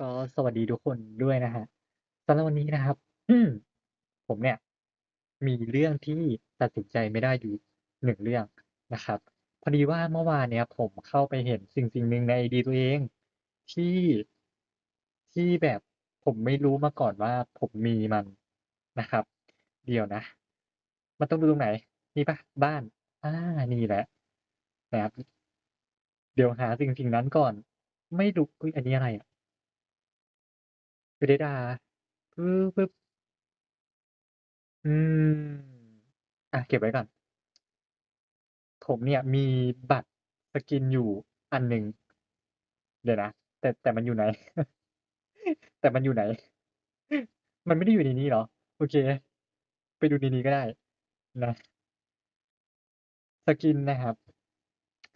ก็สวัสดีทุกคนด้วยนะครับสำหรับวันนี้นะครับผมเนี่ย มีเรื่องที่ตัดสินใจไม่ได้อยู่หนึ่งเรื่องนะครับ พอดีว่าเมื่อวานเนี้ยผมเข้าไปเห็นสิ่งสิ่งหนึ่งในไอดีตัวเองที่ที่แบบผมไม่รู้มาก่อนว่าผมมีมันนะครับ เดี๋ยวนะ มันต้องดูตรงไหนนี่ปะบ้านอ่านี่แหละนะครับเดี๋ยวหาสิ่งสิ่งนั้นก่อน ไม่รู้อุ๊ยอันนี้อะไรอะ พิรดาปึ๊บปึ๊บ อืมอะเก็บไว้ก่อน ผมเนี่ยมีบัตรสกินอยู่อันหนึ่ง เดี๋ยวนะ แต่ แต่มันอยู่ไหน แต่มันอยู่ไหน มันไม่ได้อยู่ในนี้เหรอ โอเค ไปดูในนี้ก็ได้ นะ สกินนะครับ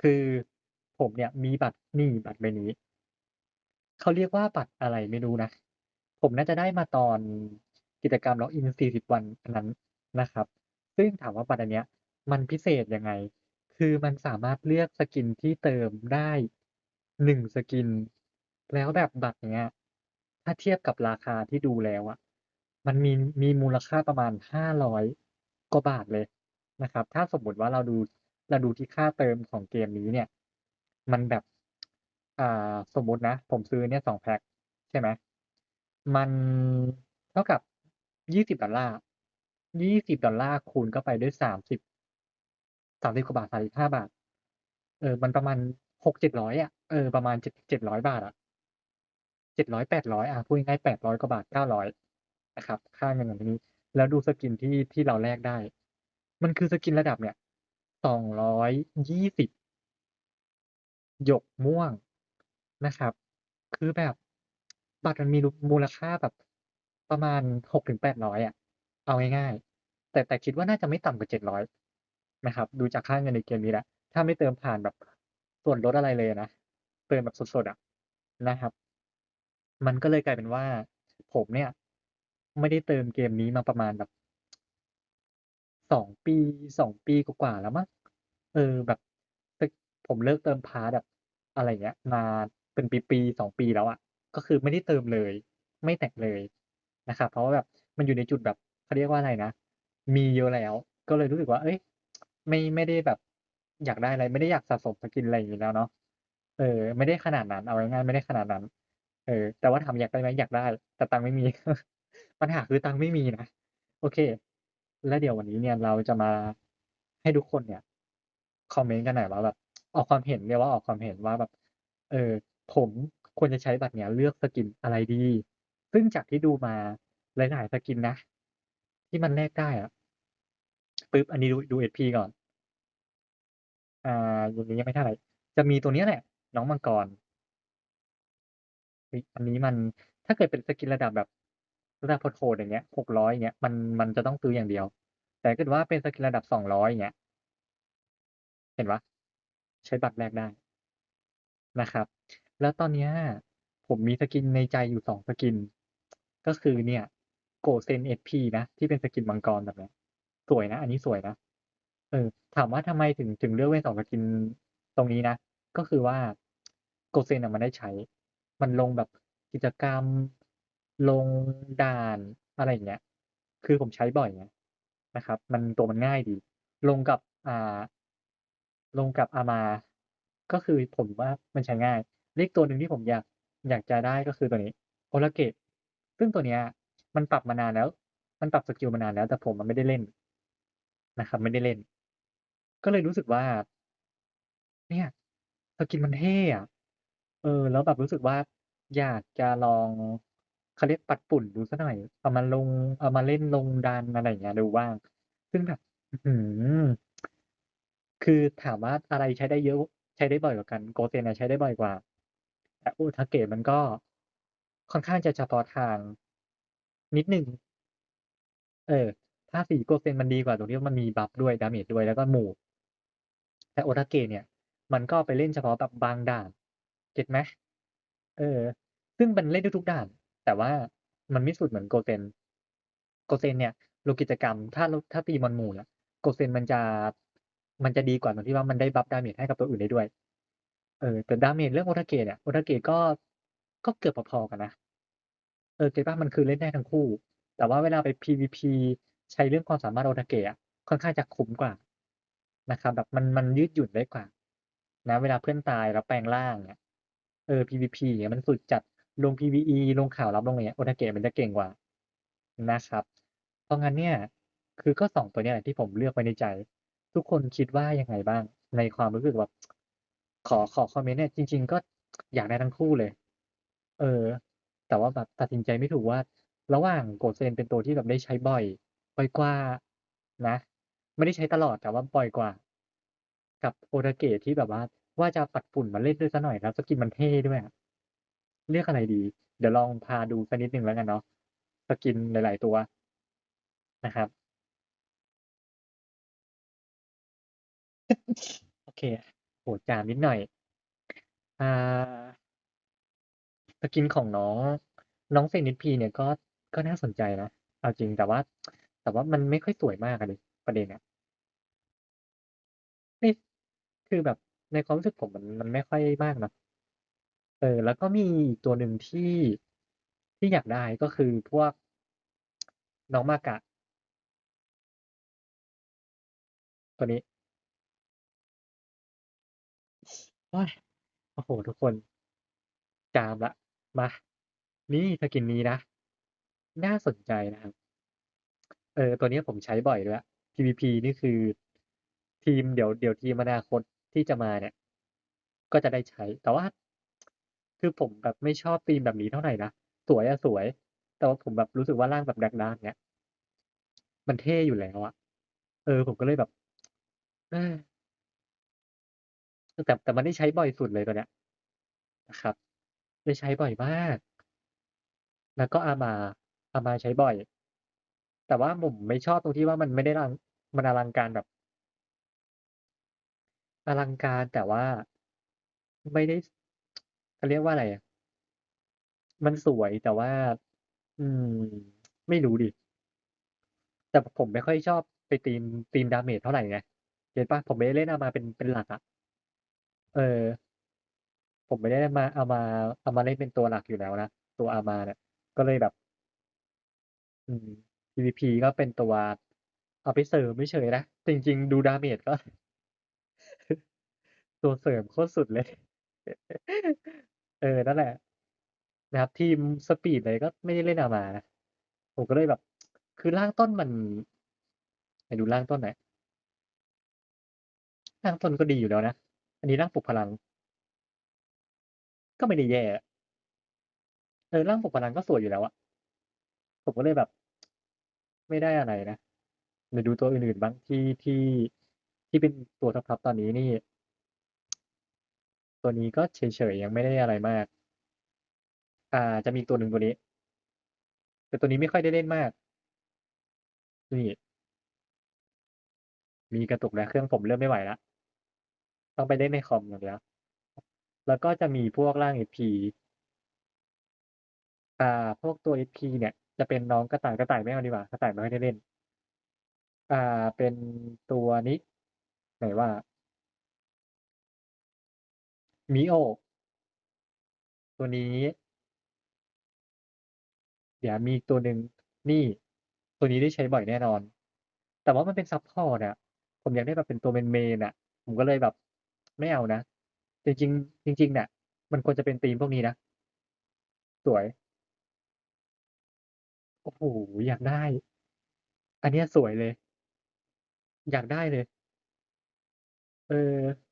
คือผมเนี่ยมีบัตร นี่ บัตรใบนี้ เขาเรียกว่าบัตรอะไรไม่รู้นะ ผมน่าจะได้มาตอนกิจกรรมล็อกอิน 40 วันอันนั้นนะครับ ซึ่งถามว่าบัตรอันเนี้ย มันพิเศษยังไง คือมันสามารถเลือกสกินที่เติมได้1สกิน แล้วแบบบัตรเนี้ย ถ้าเทียบกับราคาที่ดูแล้วอะมันมีมีมูลค่าประมาณ 500กว่าบาทเลยนะครับ ถ้าสมมติว่าเราดูเราดูที่ค่าเติมของเกมนี้เนี่ย มันแบบ อ่า สมมตินะ ผมซื้อเนี่ย2แพ็กใช่ไหม มันเท่ากับ $20 $20 คูณเข้าไปด้วย 30 30 กว่าบาท 35 บาท เออ มันประมาณ600-700 อะ เออ ประมาณ 7 700 บาทอะ 700-800อาพูดง่ายๆ800 กว่าบาท 900 นะครับ ค่าเงินองที่นี้ แล้วดูสกินที่ที่เราแลกได้ มันคือสกินระดับเนี่ย 220 หยกม่วงนะครับ คือแบบ บัตรมันมีมูลค่าแบบประมาณ600-800อยอะ เอาง่ายๆ แต่แต่คิดว่าน่าจะไม่ต่ำกว่า700นะครับ ดูจากค่าเงินในเกมนี้แหล้วถ้าไม่เติมผ่านแบบส่วนลดอะไรเลยนะ เติมแบบสดๆอะนะครับ มันก็เลยกลายเป็นว่า ผมเนี่ย ไม่ได้เติมเกมนี้มาประมาณแบบ2ปี2ปีกว่าๆแล้วมั้งเออแบบ ผมเลิกเติมพาสแบบอะไรเงี้ย มาเป็นปีๆ2ปีแล้วอะ ก็คือไม่ได้เติมเลย ไม่แตะเลยนะครับเพราะว่าแบบมันอยู่ในจุดแบบเขาเรียกว่าอะไรนะ มีเยอะแล้ว ก็เลยรู้สึกว่าเฮ้ย ไม่ไม่ได้แบบ อยากได้อะไร ไม่ได้อยากสะสมสกินอะไรอย่างงี้แล้วเนาะเออ ไม่ได้ขนาดนั้นเอาง่ายๆไม่ได้ขนาดนั้น เออ แต่ว่าถามอยากได้ไหมอยากได้ แต่ตังค์ไม่มี ปัญหาคือตังค์ไม่มีนะโอเค แล้วเดี๋ยววันนี้เนี่ยเราจะมาให้ทุกคนเนี่ยคอมเมนต์กันหน่อยว่าแบบ ออกความเห็นเรียกว่าออกความเห็นว่าแบบ เออ ผม ควรจะใช้บัตรเนี้ยเลือกสกินอะไรดี ซึ่งจากที่ดูมาหลายๆสกินนะ ที่มันแลกได้อะปึ๊บอันนี้ดูดู SP ก่อน อ่าอย่างนี้ยังไม่เท่าไรจะมีตัวเนี้ยแหละ น้องมังกรอันนี้มันถ้าเกิดเป็นสกินระดับแบบระดับโหดอย่างเงี้ย600อยเงี้ยมันมันจะต้องซื้ออย่างเดียว แต่ถ้าเกิดว่าเป็นสกินระดับ200อยเงี้ย เห็นปล่าใช้บัตรแลกได้นะครับ แล้วตอนเนี้ยผมมีสกินในใจอยู่2สกิน ก็คือเนี่ย Gosen SP นะ ที่เป็นสกินมังกรแบบนี้สวยนะ อันนี้สวยนะ เออ ถามว่าทำไมถึงถึงเลือกเล่น2สกินตรงนี้นะ ก็คือว่า Gosen อะมันได้ใช้ มันลงแบบกิจกรรม ลงด่านอะไรอย่างเงี้ย คือผมใช้บ่อยไงนะครับ มันตัวมันง่ายดี ลงกับอ่า ลงกับ Ama ก็คือผมว่ามันใช้ง่าย และอีกตัวหนึ่งที่ผมอยากอยากจะได้ก็คือตัวนี้ Orage ซึ่งตัวเนี้ย มันปรับมานานแล้ว มันปรับสกิลมานานแล้ว แต่ผมอะไม่ได้เล่นนะครับ ไม่ได้เล่น ก็เลยรู้สึกว่า เนี่ยสกินมันเท่อะเออ แล้วแบบรู้สึกว่า อยากจะลองเขาเรียกปัดฝุ่นดูสักหน่อยเอามาลงเอามาเล่นลงดันอะไรอย่างเงี้ยดูบ้าง ซึ่งแบบอื้อคือถามว่าอะไรใช้ได้เยอะใช้ได้บ่อยกว่ากัน Gosen อะใช้ได้บ่อยกว่า แต่ Orage มันก็ค่อนข้างจะเฉพาะทางนิดหนึ่ง เออ ถ้าสี Gosen มันดีกว่าตรงที่ว่ามันมีบัฟด้วยดาเมจด้วยแล้วก็ move แต่ Orage เนี่ย มันก็ไปเล่นเฉพาะแบบบางด่านเก็ตไหม?เออ ซึ่งมันเล่นได้ทุกด่าน แต่ว่ามันไม่สุดเหมือน Gosen Gosen เนี่ยลงกิจกรรม ถ้าถ้าตีมอนหมู่เนี่ย Gosen มันจะมันจะดีกว่าตรงที่ว่ามันได้บัฟดาเมจให้กับตัวอื่นได้ด้วย เออ แต่ดาเมจเรื่อง Orage เนี่ย Orage ก็ก็เกือบพอๆกันนะ เออเก็ตเปล่ามันคือเล่นได้ทั้งคู่ แต่ว่าเวลาไป PVP ใช้เรื่องความสามารถ Otake อะค่อนข้างจะคุ้มกว่านะครับแบบมันมันยืดหยุ่นได้กว่า นะ เวลาเพื่อนตายแล้วแปลงร่างอะเออ PVP เงี้ยมันสุดจัดลง PVE ลงข่าวลับลงอะไรเงี้ย Otake มันจะเก่งกว่านะครับ เพราะงั้นเนี่ย คือก็2ตัวเนี้ยที่ผมเลือกไว้ในใจ ทุกคนคิดว่ายังไงบ้าง?ในความรู้สึกแบบ ขอขอคอมเมนต์เนี่ยจริง ๆ ก็อยากได้ทั้งคู่เลย เออ แต่ว่าแบบตัดสินใจไม่ถูกว่า ระหว่าง Gosen เป็นตัวที่แบบได้ใช้บ่อย บ่อยกว่านะ ไม่ได้ใช้ตลอดแต่ว่าบ่อยกว่า กับ Otake ที่แบบว่า ว่าจะปัดฝุ่นมาเล่นด้วยเสียหน่อยแล้วสกินมันเท่ด้วยอะเลือกอะไรดี?เดี๋ยวลองพาดูสักนิดหนึ่งแล้วกันเนาะสกินหลาย ๆ ตัวนะครับ โอเค โอ้โฮจามนิดหน่อยอ่าสกินของน้องน้อง Zenith P เนี่ยก็ก็น่าสนใจนะเอาจริงแต่ว่า แต่ว่ามันไม่ค่อยสวยมากอะดิประเด็นอะไม่คือแบบในความรู้สึกผมมันมันไม่ค่อยมากนะเออ แล้วก็มีอีกตัวหนึ่งที่ที่อยากได้ก็คือพวกน้อง Maga ตัวนี้ โอ๊ยโอ้โฮทุกคน จามล้วมา นี่สกินนี้นะ น่าสนใจนะครับ เออ ตัวนี้ผมใช้บ่อยด้วย PVP นี่คือ ทีมเดี๋ยวเดี๋ยวทีมอนาคตที่จะมาเนี่ย ก็จะได้ใช้ แต่ว่า คือผมแบบไม่ชอบธีมแบบนี้เท่าไหร่นะ สวยอะสวย แต่ว่าผมแบบรู้สึกว่าร่างแบบ Dark Dark เงี้ยมันเท่อยู่แล้วอะเออ ผมก็เลยแบบ แต่แต่มันได้ใช้บ่อยสุดเลยตัวเนี้ยนะครับ ได้ใช้บ่อยมาก แล้วก็ Ama Ama ใช้บ่อย แต่ว่าผมไม่ชอบตรงที่ว่ามันไม่ได้รังมันอลังการแบบอลังการแต่ว่าไม่ได้เขาเรียกว่าอะไรมันสวยแต่ว่า อืม ไม่รู้ดิ แต่ผมไม่ค่อยชอบไปธีมธีมดาเมจเท่าไหร่ไงเก็ตเปล่าผมไม่ได้เล่น Ama เป็นเป็นหลักอะ เออ ผมไม่ได้มาเอามาเอามาเล่นเป็นตัวหลักอยู่แล้วนะ ตัว Ama เนี่ย ก็เลยแบบ อืม PVP ก็เป็นตัวเอาไปเสริมไม่เฉยๆนะ จริง ๆ ดูดาเมจก็ ตัวเสริมโคตรสุดเลย เออ นั่นแหละ นะครับทีม Speed อะไรก็ไม่ได้เล่น Ama นะผมก็เลยแบบ คือร่างต้นมันไหนดูร่างต้นหน่อยร่างต้นก็ดีอยู่แล้วนะ อันนี้ร่างปลุกพลัง ก็ไม่ได้แย่เออร่างปลุกพลังก็สวยอยู่แล้วอะผมก็เลยแบบ ไม่ได้อะไรนะไหนดูตัวอื่นๆบ้างที่ที่ที่เป็นตัวท็อปๆตอนนี้นี่ ตัวนี้ก็เฉยๆยังไม่ได้อะไรมาก อ่า จะมีตัวหนึ่งตัวนี้ แต่ตัวนี้ไม่ค่อยได้เล่นมาก นี่ มีกระตุกแล้วเครื่องผมเริ่มไม่ไหวแล้ว ต้องไปเล่นในคอมอย่างเดียวแล้วก็จะมีพวกร่าง SP อ่า พวกตัว SP เนี่ย จะเป็นน้องกระต่ายกระต่ายไม่เอาดีกว่ากระต่ายไม่ค่อยได้เล่น อ่า เป็นตัวนี้ไหนว่า Mio ตัวนี้ เดี๋ยวมีตัวหนึ่งนี่ ตัวนี้ได้ใช้บ่อยแน่นอน แต่ว่ามันเป็นซัปพอร์ตอะผมอยากได้แบบเป็นตัว Main ๆอะผมก็เลยแบบ ไม่เอานะ จริงๆจริงๆเนี่ยมันควรจะเป็นธีมพวกนี้นะ สวย โอ้โฮอยากได้ อันเนี้ยสวยเลย อยากได้เลย เออ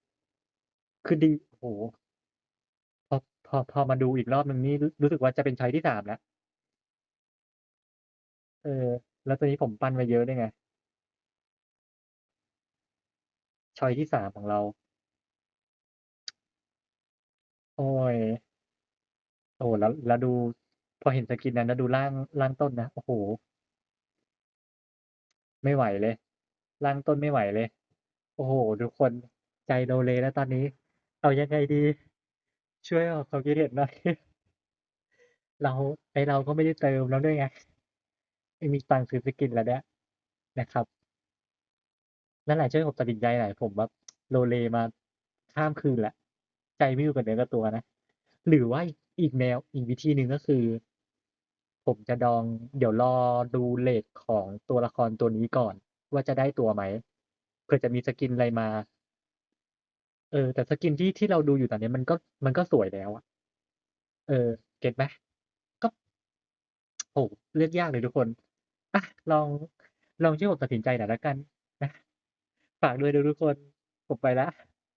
คือดี โอ้โฮพอพอพอมาดูอีกรอบหนึ่งนี่รู้สึกว่าจะเป็นชอยที่3แล้ว เออ แล้วตัวนี้ผมปั้นไว้เยอะด้วยไงชอยที่3ของเรา โอ๊ยโอ้โฮ แล้ว แล้วดู พอเห็นสกินนั้น แล้วดูร่าง ร่างต้นนะ โอ้โฮ ไม่ไหวเลย ร่างต้นไม่ไหวเลย โอ้โฮ ทุกคนใจโลเลแล้วตอนนี้ เอายังไงดี?ช่วยออกความคิดเห็นหน่อย เรา ไอ้เราก็ไม่ได้เติมแล้วด้วยไง ไม่มีตังค์ซื้อสกินแล้วเนี่ย นะครับ นั่นแหละช่วยผมตัดสินใจหน่อย ผมแบบ โลเลมาข้ามคืนแล้ว ใจไม่อยู่กับเนื้อกับตัวนะ หรือว่าอีกแนวอีกวิธีหนึ่งก็คือ ผมจะดองเดี๋ยวรอดูเรตของตัวละครตัวนี้ก่อน ว่าจะได้ตัวไหมเผื่อจะมีสกินอะไรมา เออ แต่สกินที่ที่เราดูอยู่ตอนนี้มันก็มันก็สวยแล้วอะเออ เก็ตไหม?ก็โอ้โฮเลือกยากเลยทุกคนอะลองลองช่วยผมตัดสินใจหน่อยแล้วกันนะฝากด้วยนะทุกคนผมไปแล้ว